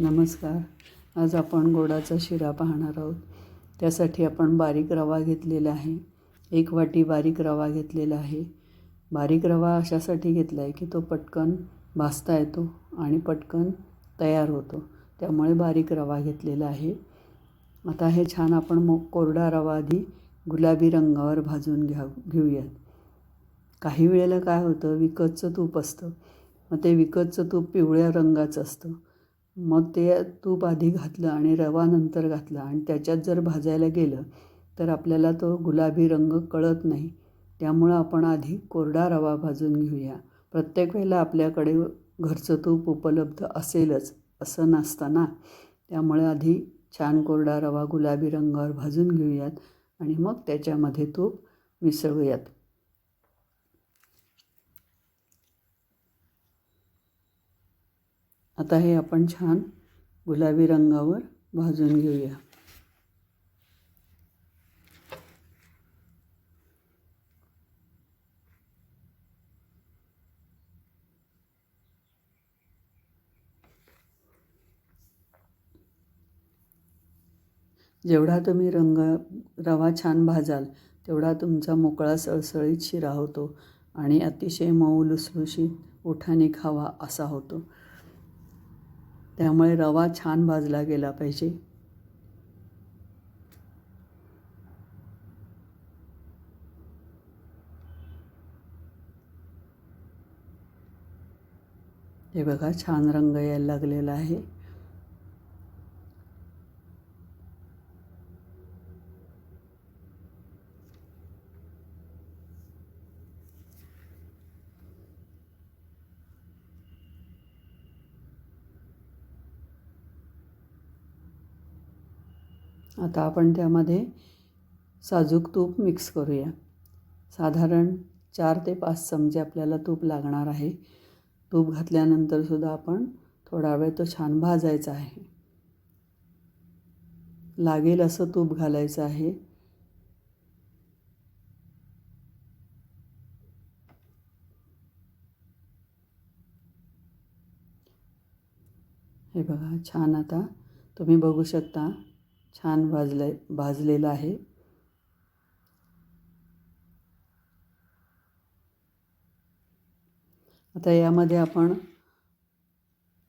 नमस्कार. आज आपण गोडाचा शिरा पाहणार आहोत. त्यासाठी आपण बारीक रवा घेतलेला आहे. एक वाटी बारीक रवा घेतलेला आहे. बारीक रवा अशासाठी घेतला आहे की तो पटकन भाजता येतो आणि पटकन तयार होतो. त्यामुळे बारीक रवा घेतलेला आहे. आता हे छान आपण मग कोरडा रवा आधी गुलाबी रंगावर भाजून घ्या घेऊयात. काही वेळेला काय होतं विकतचं तूप असतं. मग ते विकतचं तूप पिवळ्या रंगाचं असतं. मग ते तूप आधी घातलं आणि रवा नंतर घातला. आणि त्याच्यात जर भाजायला गेलं तर आपल्याला तो गुलाबी रंग कळत नाही. त्यामुळं आपण आधी कोरडा रवा भाजून घेऊया. प्रत्येक वेळेला आपल्याकडे घरचं तूप उपलब्ध असेलच असं नसताना. त्यामुळे आधी छान कोरडा रवा गुलाबी रंगावर भाजून घेऊयात आणि मग त्याच्यामध्ये तूप मिसळूयात. आता हे आपण छान गुलाबी रंगावर भाजून घेऊया. जेवढा तुम्ही रंग रवा छान भाजाल तेवढा तुमचा मोकळा सळसळीत शिरा होतो आणि अतिशय मऊ लुसलुशीत उठाने खावा असा होतो. त्यामुळे रवा छान भाजला गेला पाहिजे. हे बघा छान रंग यायला लागलेला आहे. आता आपण त्यामध्ये साजूक तूप मिक्स करूया. साधारण चार ते पाच चमचे आपल्याला तूप लागणार आहे. तूप घातल्यानंतरसुद्धा आपण थोडा वेळ तो छान भाजायचा आहे. लागेल असं तूप घालायचं आहे. हे बघा छान आता तुम्ही बघू शकता. छान भाजलं भाजलेलं आहे. आता यामध्ये आपण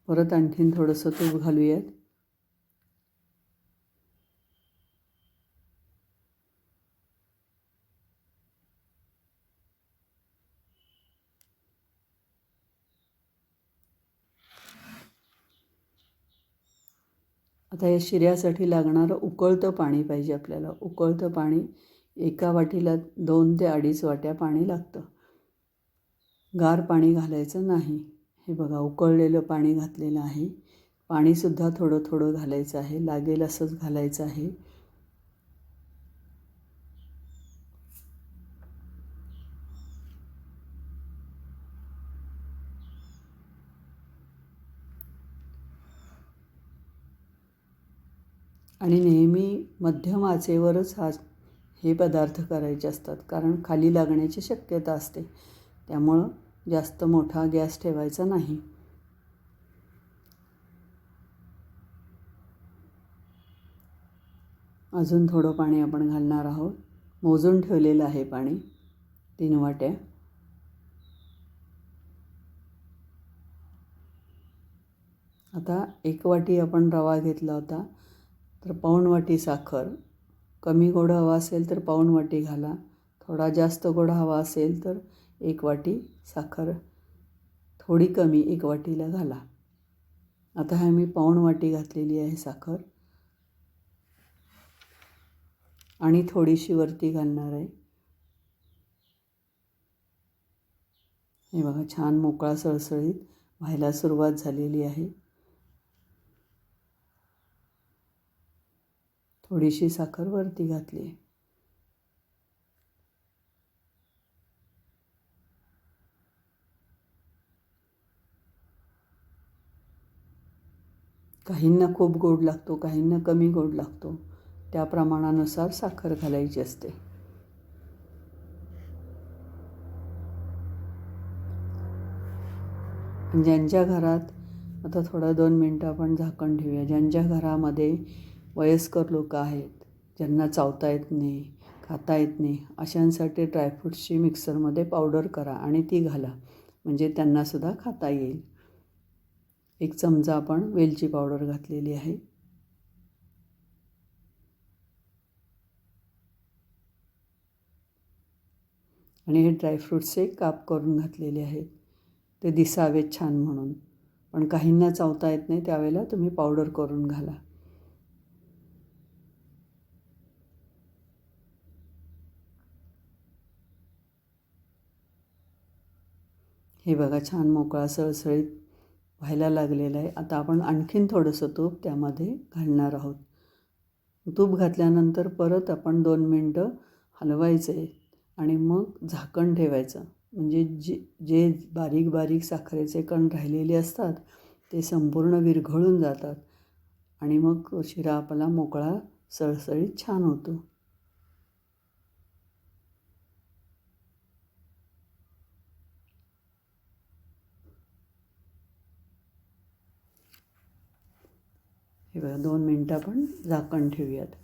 परत आणखीन थोडंसं तूप घालूयात. आता या शिऱ्यासाठी लागणारं उकळतं पाणी पाहिजे आपल्याला. उकळतं पाणी एका वाटीला दोन ते अडीच वाट्या पाणी लागतं. गार पाणी घालायचं नाही. हे बघा उकळलेलं पाणी घातलेलं आहे. पाणीसुद्धा थोडं थोडं घालायचं आहे. लागेल असंच घालायचं आहे. आणि नेहमी मध्यम आचेवरच हा हे पदार्थ करायचे असतात. कारण खाली लागण्याची शक्यता असते. त्यामुळं जास्त मोठा गॅस ठेवायचा नाही. अजून थोडं पाणी आपण घालणार आहोत. मोजून ठेवलेलं आहे पाणी. तीन वाट्या. आता एक वाटी आपण रवा घेतला होता. तर पाऊणवाटी साखर. कमी गोड हवा असेल तर पाऊणवाटी घाला. थोडा जास्त गोड हवा असेल तर एक वाटी साखर. थोडी कमी एक वाटीला घाला. आता हा मी पाऊणवाटी घातलेली आहे साखर. आणि थोडीशी वरती घालणार आहे. हे बघा छान मोकळा सळसळीत व्हायला सुरुवात झालेली आहे. थोडीशी साखर वरती घातली. काहींना खूप गोड लागतो काहींना कमी गोड लागतो. त्या प्रमाणानुसार साखर घालायची असते. ज्यांच्या घरात आता थोडं दोन मिनटं आपण झाकण ठेवूया. ज्यांच्या घरामध्ये वयस्कर लोक आहेत ज्यांना चावता येत नाही खाता येत नाही अशांसाठी ड्रायफ्रूट्सची मिक्सरमध्ये पावडर करा आणि ती घाला. म्हणजे त्यांनासुद्धा खाता येईल. एक चमचा आपण वेलची पावडर घातलेली आहे. आणि हे ड्रायफ्रूट्सचे काप करून घातलेले आहेत. ते दिसावेत छान म्हणून. पण काहींना चावता येत नाही त्यावेळेला तुम्ही पावडर करून घाला. हे बघा छान मोकळा सळसळीत व्हायला लागलेलं आहे. आता आपण आणखीन थोडंसं तूप त्यामध्ये घालणार आहोत. तूप घातल्यानंतर परत आपण दोन मिनटं हलवायचं आहे आणि मग झाकण ठेवायचं. म्हणजे जे जे बारीक बारीक साखरेचे कण राहिलेले असतात ते संपूर्ण विरघळून जातात आणि मग शिरा आपला मोकळा सळसळीत छान होतो. हे बघा दोन मिनटं आपण झाकण ठेवूयात.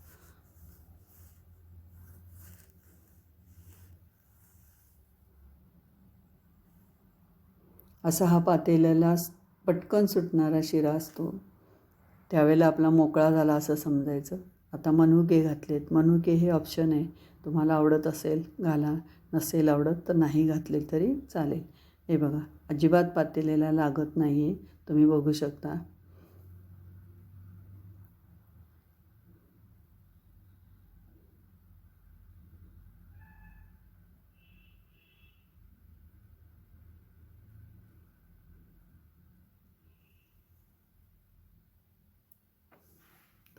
असा हा पातेल्याला पटकन सुटणारा शिरा असतो. त्यावेळेला आपला मोकळा झाला असं समजायचं. आता मनुके घातलेत. मनुके हे ऑप्शन आहे. तुम्हाला आवडत असेल घाला. नसेल आवडत तर नाही घातले तरी चालेल. हे बघा अजिबात पातेल्याला लागत नाही आहे तुम्ही बघू शकता.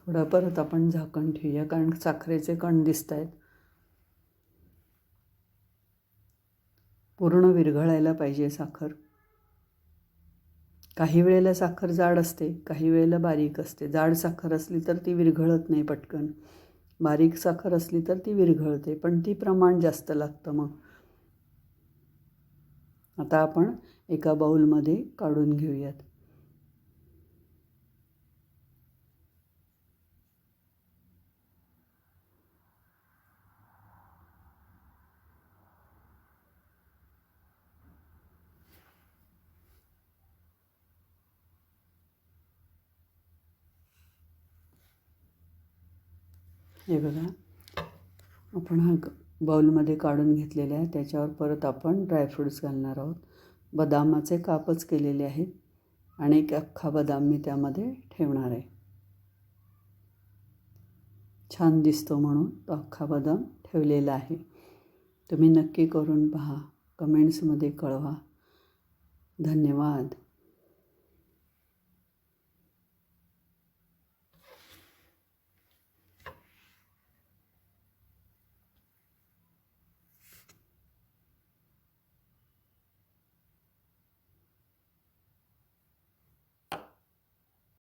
थोडं परत आपण झाकण ठेवूया कारण साखरेचे कण दिसत आहेत पूर्ण विरघळायला पाहिजे साखर. काही वेळेला साखर जाड असते काही वेळेला बारीक असते. जाड साखर असली तर ती विरघळत नाही पटकन. बारीक साखर असली तर ती विरघळते पण ती प्रमाण जास्त लागतं मग. आता आपण एका बाऊलमध्ये काढून घेऊयात. हे बघा. आपण हा बाऊलमध्ये काढून घेतलेला आहे. त्याच्यावर परत आपण ड्रायफ्रूट्स घालणार आहोत. बदामाचे कापच केलेले आहेत. आणि एक अख्खा बदाम मी त्यामध्ये ठेवणार आहे. छान दिसतो म्हणून तो अख्खा बदाम ठेवलेला आहे. तुम्ही नक्की करून पहा. कमेंट्समध्ये कळवा. धन्यवाद.